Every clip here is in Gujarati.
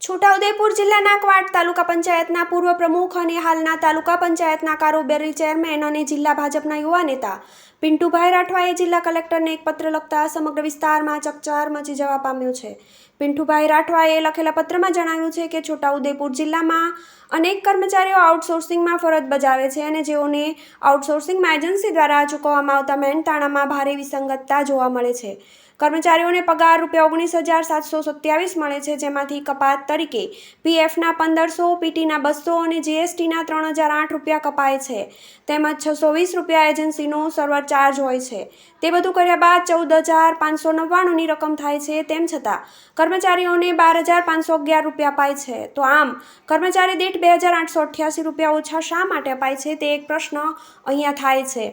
છોટાઉદેપુર જિલ્લાના ક્વાટ તાલુકા પંચાયતના પૂર્વ પ્રમુખ અને હાલના તાલુકા પંચાયતના કારોબારી ચેરમેન અને જિલ્લા ભાજપના યુવા નેતા પિન્ટુભાઈ રાઠવાએ જિલ્લા કલેક્ટરને એક પત્ર લખતા સમગ્ર વિસ્તારમાં ચકચાર મચી જવા પામ્યો છે. પિન્ટુભાઈ રાઠવાએ લખેલા પત્રમાં જણાવ્યું છે કે છોટાઉદેપુર જિલ્લામાં અનેક કર્મચારીઓ આઉટસોર્સિંગમાં ફરજ બજાવે છે અને જેઓને આઉટસોર્સિંગમાં એજન્સી દ્વારા ચૂકવવામાં આવતા મહેનતાણામાં ભારે વિસંગતતા જોવા મળે છે. કર્મચારીઓને પગાર રૂપિયા ઓગણીસ હજાર સાતસો સત્યાવીસ મળે છે, જેમાંથી કપાત તરીકે પીએફના પંદરસો, પીટીના બસો અને જીએસટીના ત્રણ હજાર આઠ રૂપિયા કપાય છે. તેમજ છસો વીસ રૂપિયા એજન્સીનો સર્વર ચાર્જ હોય છે. તે બધું કર્યા બાદ ચૌદ હજાર પાંચસો નવ્વાણુંની રકમ થાય છે, તેમ છતાં કર્મચારીઓને બાર હજાર પાંચસો અગિયાર રૂપિયા અપાય છે. તો આમ, કર્મચારી દીઠ બે હજાર આઠસો અઠ્યાસી રૂપિયા ઓછા શા માટે અપાય છે, તે એક પ્રશ્ન અહીંયા થાય છે.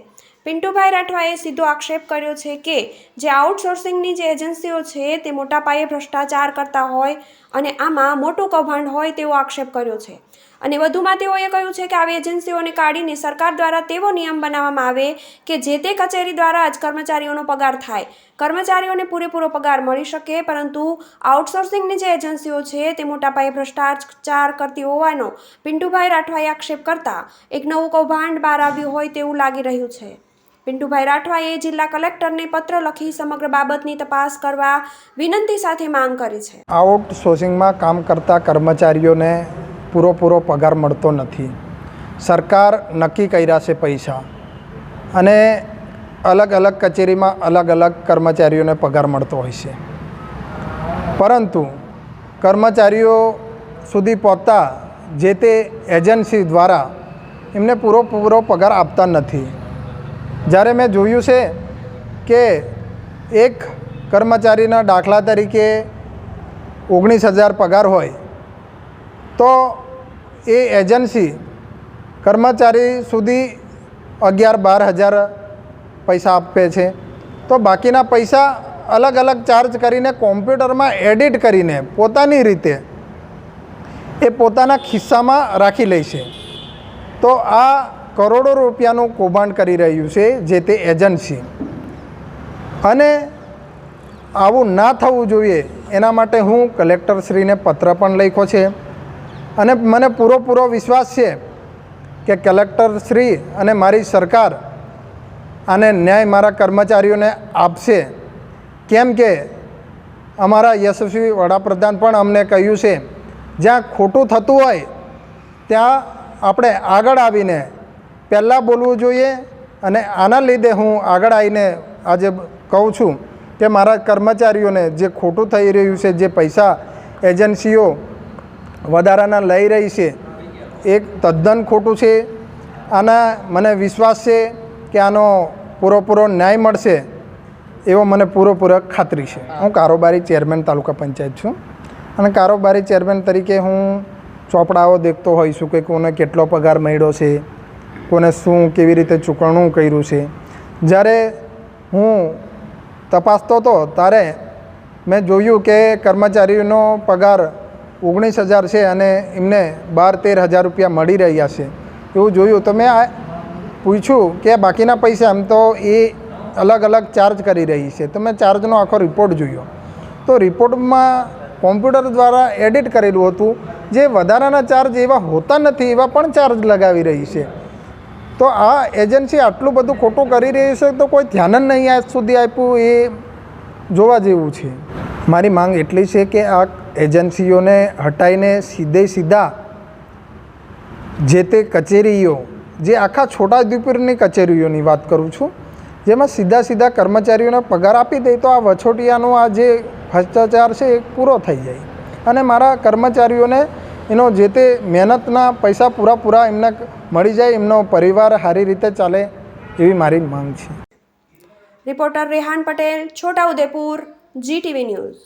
પિન્ટુભાઈ રાઠવાએ સીધો આક્ષેપ કર્યો છે કે જે આઉટસોર્સિંગની જે એજન્સીઓ છે તે મોટા પાયે ભ્રષ્ટાચાર કરતા હોય અને આમાં મોટું કૌભાંડ હોય તેવો આક્ષેપ કર્યો છે. અને વધુમાં તેઓએ કહ્યું છે કે આવી એજન્સીઓને કાઢીને સરકાર દ્વારા તેવો નિયમ બનાવવામાં આવે કે જે તે કચેરી દ્વારા જ કર્મચારીઓનો પગાર થાય. કર્મચારીઓને પૂરેપૂરો પગાર મળી શકે, પરંતુ આઉટસોર્સિંગની જે એજન્સીઓ છે તે મોટા પાયે ભ્રષ્ટાચાર કરતી હોવાનો પિન્ટુભાઈ રાઠવાએ આક્ષેપ કરતા એક નવું કૌભાંડ બહાર આવ્યું હોય તેવું લાગી રહ્યું છે. પિન્ટુભાઈ રાઠવાએ જિલ્લા કલેક્ટરને પત્ર લખી સમગ્ર બાબતની તપાસ કરવા વિનંતી સાથે માંગ કરી છે. આઉટસોર્સિંગમાં કામ કરતા કર્મચારીઓને પૂરોપૂરો પગાર મળતો નથી. સરકાર નક્કી કર્યા છે પૈસા. અને અલગ અલગ કચેરીમાં અલગ અલગ કર્મચારીઓને પગાર મળતો હોય છે. પરંતુ કર્મચારીઓ સુધી પહોંચતા જે તે એજન્સી દ્વારા એમને પૂરો પગાર આપતા નથી. જ્યારે મેં જોયું છે કે એક કર્મચારીના દાખલા તરીકે ઓગણીસ હજાર પગાર હોય, તો એ એજન્સી કર્મચારી સુધી અગિયાર બાર હજાર પૈસા આપે છે. તો બાકીના પૈસા અલગ અલગ ચાર્જ કરીને કોમ્પ્યુટરમાં એડિટ કરીને પોતાની રીતે એ પોતાના ખિસ્સામાં રાખી લે છે. તો આ કરોડો રૂપિયાનું કૌભાંડ કરી રહ્યું છે જે તે એજન્સી. અને આવું ના થવું જોઈએ એના માટે હું કલેક્ટરશ્રીને પત્ર પણ લખ્યો છે. અને મને પૂરો પૂરો વિશ્વાસ છે કે કલેક્ટરશ્રી અને મારી સરકાર આને ન્યાય મારા કર્મચારીઓને આપશે. કેમ કે અમારા યશસ્વી વડાપ્રધાન પણ અમને કહ્યું છે, જ્યાં ખોટું થતું હોય, ત્યાં આપણે આગળ આવીને પહેલાં બોલવું જોઈએ અને આના લીધે હું આગળ આવીને આજે કહું છું કે મારા કર્મચારીઓને જે ખોટું થઈ રહ્યું છે, જે પૈસા એજન્સીઓ વધારાના લઈ રહી છે એ તદ્દન ખોટું છે. આના મને વિશ્વાસ છે કે આનો પૂરેપૂરો ન્યાય મળશે એવો મને પૂરેપૂરો ખાતરી છે. હું કારોબારી ચેરમેન તાલુકા પંચાયત છું અને કારોબારી ચેરમેન તરીકે હું ચોપડાઓ દેખતો હોઈશું કે કોને કેટલો પગાર મળ્યો છે કોને શું કેવી રીતે ચૂકવણું કર્યું છે. જ્યારે હું તપાસતો હતો ત્યારે મેં જોયું કે કર્મચારીનો પગાર ઓગણીસ હજાર છે અને એમને બાર તેર હજાર રૂપિયા મળી રહ્યા છે. એવું જોયું તો મેં આ પૂછ્યું કે બાકીના પૈસા એમ તો એ અલગ અલગ ચાર્જ કરી રહી છે. તો મેં ચાર્જનો આખો રિપોર્ટ જોયો. તો રિપોર્ટમાં કોમ્પ્યુટર દ્વારા એડિટ કરેલું હતું. જે વધારાના ચાર્જ એવા હોતા નથી એવા પણ ચાર્જ લગાવી રહી છે. તો આ એજન્સી આટલું બધું ખોટું કરી રહી છે તો કોઈ ધ્યાન જ નહીં આજ સુધી આપ્યું એ જોવા જેવું છે. મારી માંગ એટલી છે કે આ એજન્સીઓને હટાવીને સીધે સીધા જે તે કચેરીઓ, જે આખા છોટાઉદેપુરની કચેરીઓની વાત કરું છું, જેમાં સીધા સીધા કર્મચારીઓને પગાર આપી દે તો આ વછોટિયાનો આ જે ભ્રષ્ટાચાર છે એ પૂરો થઈ જાય. અને મારા કર્મચારીઓને એનો જે તે મહેનતના પૈસા પૂરા પૂરા એમને મળી જાય, એમનો પરિવાર સારી રીતે ચાલે એવી મારી માંગ છે. Reporter Rehan Patel Chhota Udepur GTV news.